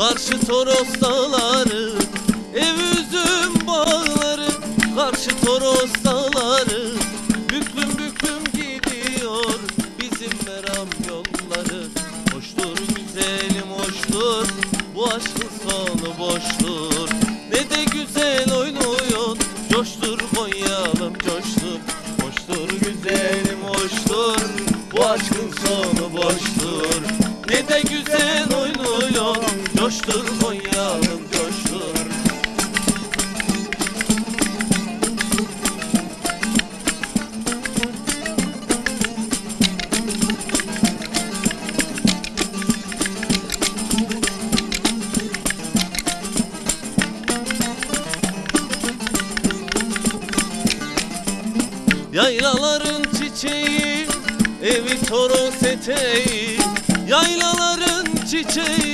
Karşı Toros dağları Ev üzüm bağları. Karşı Toros dağları Büklüm büklüm gidiyor Bizim meram yolları. Hoştur güzelim hoştur Bu aşkın sonu boştur. Ne de güzel oynuyor Coştur Konyalım coştur. Hoştur güzelim hoştur Bu aşkın sonu Coştur Konyalım coştur Yaylaların çiçeği Evi toros eteği. Yaylaların çiçeği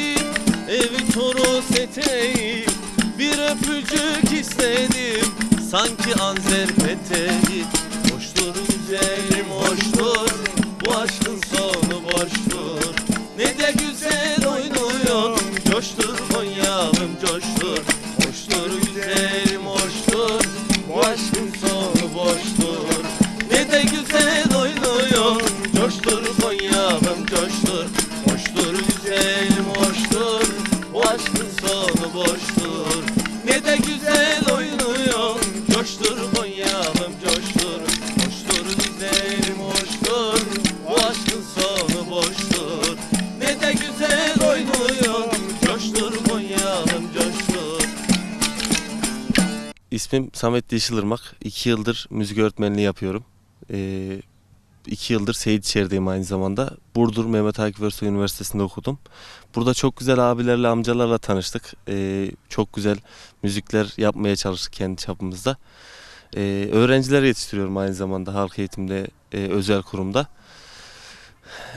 Sanki anzer peteği Hoştur güzelim hoştur Bu aşkın sonu boştur. Ne de güzel oynuyor Coştur Konyalım coştur. Hoştur güzelim hoştur Bu aşkın sonu boştur. Ne de güzel oynuyor Coştur Konyalım coştur Güzelim hoştur Bu aşkın sonu boştur Ne de güzel oynuyor Coştur Konyalım coştur İsmim Samet Yeşilırmak. İki yıldır müzik öğretmenliği yapıyorum. Ee, iki yıldır Seyitşehir'deyim aynı zamanda. Burdur Mehmet Akif Ersoy Üniversitesi'nde okudum. Burada çok güzel abilerle, amcalarla tanıştık. Ee, çok güzel müzikler yapmaya çalıştık kendi çapımızda. Ee, öğrenciler yetiştiriyorum aynı zamanda halk eğitimde, e, özel kurumda.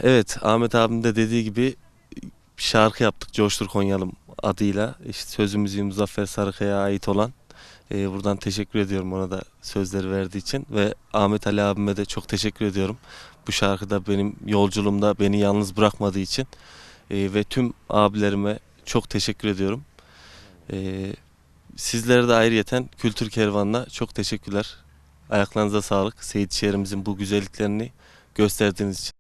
Evet, Ahmet abim de dediği gibi bir şarkı yaptık Coştur Konyalım adıyla. İşte sözümüzü Muzaffer Sarıkaya'ya ait olan. Ee, buradan teşekkür ediyorum ona da sözleri verdiği için ve Ahmet Ali abime de çok teşekkür ediyorum. Bu şarkıda benim yolculuğumda beni yalnız bırakmadığı için Ee, ve tüm abilerime çok teşekkür ediyorum. Ee, sizlere de ayrıyeten Kültür Kervanı'na çok teşekkürler. Ayaklarınıza sağlık. Seyit şehrimizin bu güzelliklerini gösterdiğiniz için.